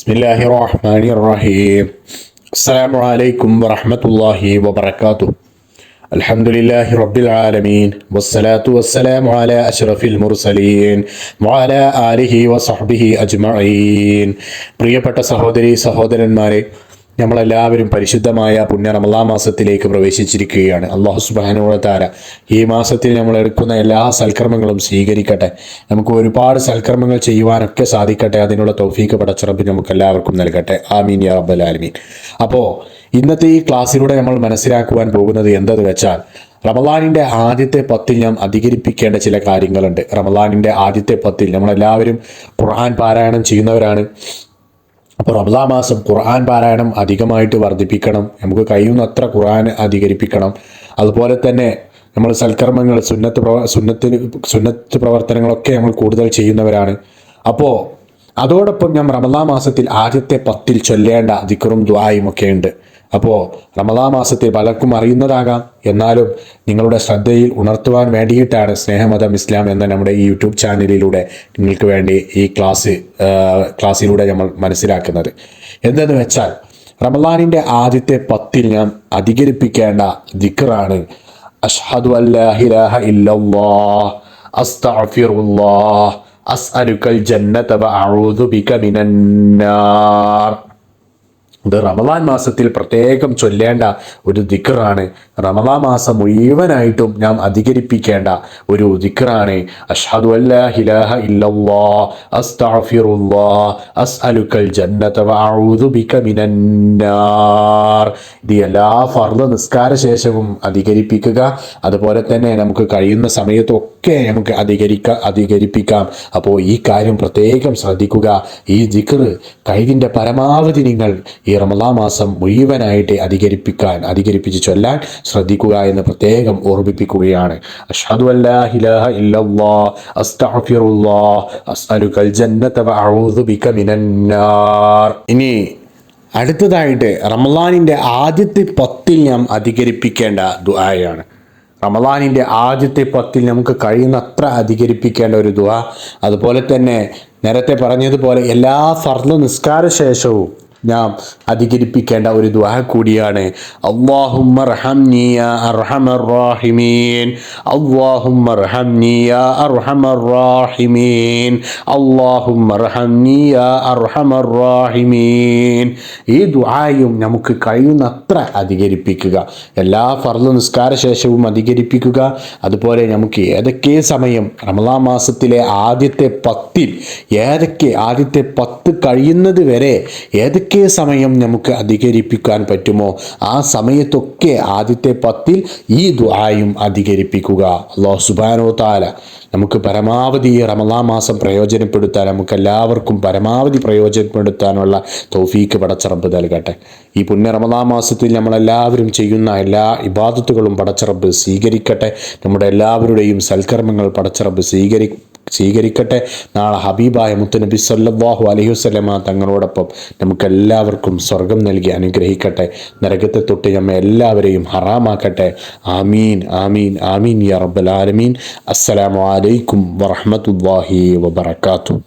ബിസ്മില്ലാഹി റഹ്മാനി റഹീം അസ്സലാമു അലൈക്കും വറഹ്മത്തുള്ളാഹി വബറകാതുഹു. അൽഹംദുലില്ലാഹി റബ്ബിൽ ആലമീൻ. വസ്സലാത്തു വസ്സലാമു അലാ അഷ്റഫിൽ മുർസലീൻ. വഅലാ ആലിഹി വസഹ്ബിഹി അജ്മഈൻ. പ്രിയപ്പെട്ട സഹോദരി സഹോദരന്മാരെ നമ്മളെല്ലാവരും പരിശുദ്ധമായ പുണ്യ റമലാ മാസത്തിലേക്ക് പ്രവേശിച്ചിരിക്കുകയാണ്. അള്ളാഹു സുബാനുവത്താര ഈ മാസത്തിൽ നമ്മൾ എടുക്കുന്ന എല്ലാ സൽക്കർമ്മങ്ങളും സ്വീകരിക്കട്ടെ. നമുക്ക് ഒരുപാട് സൽക്കർമ്മങ്ങൾ ചെയ്യുവാനൊക്കെ സാധിക്കട്ടെ. അതിനുള്ള തൗഫീക്ക് പടച്ചിറപ്പ് നമുക്ക് എല്ലാവർക്കും നൽകട്ടെ. ആമീൻ യാ റബ്ബൽ ആലമീൻ. അപ്പോൾ ഇന്നത്തെ ഈ ക്ലാസ്സിലൂടെ നമ്മൾ മനസ്സിലാക്കുവാൻ പോകുന്നത് എന്തെന്ന് വെച്ചാൽ റമലാനിന്റെ ആദ്യത്തെ പത്തിൽ നാം അധികരിപ്പിക്കേണ്ട ചില കാര്യങ്ങളുണ്ട്. റമലാനിന്റെ ആദ്യത്തെ പത്തിൽ നമ്മളെല്ലാവരും ഖുർആൻ പാരായണം ചെയ്യുന്നവരാണ്. അപ്പോൾ റമദാ മാസം ഖുർആൻ പാരായണം അധികമായിട്ട് വർദ്ധിപ്പിക്കണം. നമുക്ക് കഴിയുന്നത്ര ഖുർആൻ അധികരിപ്പിക്കണം. അതുപോലെ തന്നെ നമ്മൾ സൽക്കർമ്മങ്ങൾ സുന്നത്ത് പ്രവ സുന്നത്തിന് സുന്നത്ത് പ്രവർത്തനങ്ങളൊക്കെ നമ്മൾ കൂടുതൽ ചെയ്യുന്നവരാണ്. അപ്പോൾ അതോടൊപ്പം ഞാൻ റമദാ മാസത്തിൽ ആദ്യത്തെ പത്തിൽ ചൊല്ലേണ്ട ദിക്കറും ദ്വായും ഒക്കെ ഉണ്ട്. അപ്പോൾ റമദാ മാസത്തെ പലർക്കും അറിയുന്നതാകാം. എന്നാലും നിങ്ങളുടെ ശ്രദ്ധയിൽ ഉണർത്തുവാൻ വേണ്ടിയിട്ടാണ് സ്നേഹമതം ഇസ്ലാം എന്ന നമ്മുടെ ഈ യൂട്യൂബ് ചാനലിലൂടെ നിങ്ങൾക്ക് വേണ്ടി ഈ ക്ലാസ് ക്ലാസ്സിലൂടെ നമ്മൾ മനസ്സിലാക്കുന്നത്. എന്തെന്ന് വെച്ചാൽ റമദാനിന്റെ ആദ്യത്തെ പത്തിൽ ഞാൻ അധികരിപ്പിക്കേണ്ട ദിക്കറാണ് അഷ്ഹദു അല്ലാഹിലാഹ ഇല്ലല്ലാഹ് അസ്തഗ്ഫിറുല്ലാഹ് അസ്അലുക്കൽ ജന്നത വഅഊദു ബിക മിനന്നാർ ഇത് റമദാൻ മാസത്തിൽ പ്രത്യേകം ചൊല്ലേണ്ട ഒരു ദിക്കറാണ് റമദാൻ മാസം മുഴുവനായിട്ടും നാം അധികരിപ്പിക്കേണ്ട ഒരു ദിക്കറാണ് അഷ്ഹദു അസ്അലുക്കൽ ജന്നത വഅഊദു ബിക മിനന്നാർ ഇത് എല്ലാ ഫർദ് നിസ്കാര ശേഷവും അധികരിപ്പിക്കുക. അതുപോലെ തന്നെ നമുക്ക് കഴിയുന്ന സമയത്തൊക്കെ നമുക്ക് അധികരിക്ക അധികരിപ്പിക്കാം. അപ്പോൾ ഈ കാര്യം പ്രത്യേകം ശ്രദ്ധിക്കുക. ഈ ദിക്ർ കഴിവിന്റെ പരമാവധി നിങ്ങൾ ഈ റമദാ മാസം മുഴുവനായിട്ട് അധികരിപ്പിക്കാൻ അധികരിപ്പിച്ച് ചൊല്ലാൻ ശ്രദ്ധിക്കുക എന്ന് പ്രത്യേകം ഓർമ്മിപ്പിക്കുകയാണ്. ഇനി അടുത്തതായിട്ട് റമദാനിന്റെ ആദ്യത്തെ പത്തിൽ നാം അധികരിപ്പിക്കേണ്ട ദുആയാണ്. റമദാനിന്റെ ആദ്യത്തെ പത്തിൽ നമുക്ക് കഴിയുന്നത്ര അധികരിപ്പിക്കേണ്ട ഒരു ദുആ. അതുപോലെ തന്നെ നേരത്തെ പറഞ്ഞതുപോലെ എല്ലാ ഫർദ് നിസ്കാര ശേഷവും നാം അധികരിപ്പിക്കേണ്ട ഒരു ദ്വാഹ കൂടിയാണ്. ഈ ദ്വായും നമുക്ക് കഴിയുന്നത്ര അധികരിപ്പിക്കുക. എല്ലാ ഫർദ് നിസ്കാര ശേഷവും അധികരിപ്പിക്കുക. അതുപോലെ നമുക്ക് ഏതൊക്കെ സമയം റമദാ മാസത്തിലെ ആദ്യത്തെ പത്തിൽ ഏതൊക്കെ ആദ്യത്തെ പത്ത് കഴിയുന്നത് വരെ ഏതൊക്കെ സമയം നമുക്ക് അധികരിപ്പിക്കാൻ പറ്റുമോ? ആ സമയത്തൊക്കെ ആദ്യത്തെ പത്തിൽ ഈ ദുആയും അധികരിപ്പിക്കുക. അള്ളാഹു സുബാനോ താല നമുക്ക് പരമാവധി ഈ റമദാൻ മാസം പ്രയോജനപ്പെടുത്താൻ നമുക്ക് എല്ലാവർക്കും പരമാവധി പ്രയോജനപ്പെടുത്താനുള്ള തൗഫീക്ക് പടച്ചറബ് നൽകട്ടെ. ഈ പുണ്യ റമദാ മാസത്തിൽ നമ്മളെല്ലാവരും ചെയ്യുന്ന എല്ലാ ഇബാദത്തുകളും പടച്ചറബ് സ്വീകരിക്കട്ടെ. നമ്മുടെ എല്ലാവരുടെയും സൽക്കർമ്മങ്ങൾ പടച്ചറബ് സ്വീകരി സ്വീകരിക്കട്ടെ. നാളെ ഹബീബായ മുത്തുനബി സല്ലാഹു അലൈഹി വസ്ലമ തങ്ങളോടൊപ്പം നമുക്കെല്ലാവർക്കും സ്വർഗം നൽകി അനുഗ്രഹിക്കട്ടെ. നരകത്തെ തൊട്ട് നമ്മെ എല്ലാവരെയും ഹറാമാക്കട്ടെ. ആമീൻ ആമീൻ ആമീൻ യാ റബ്ബൽ ആലമീൻ. അസ്സലാമു അലൈക്കും വറഹ്മത്തുള്ളാഹി വബറകാതുഹു.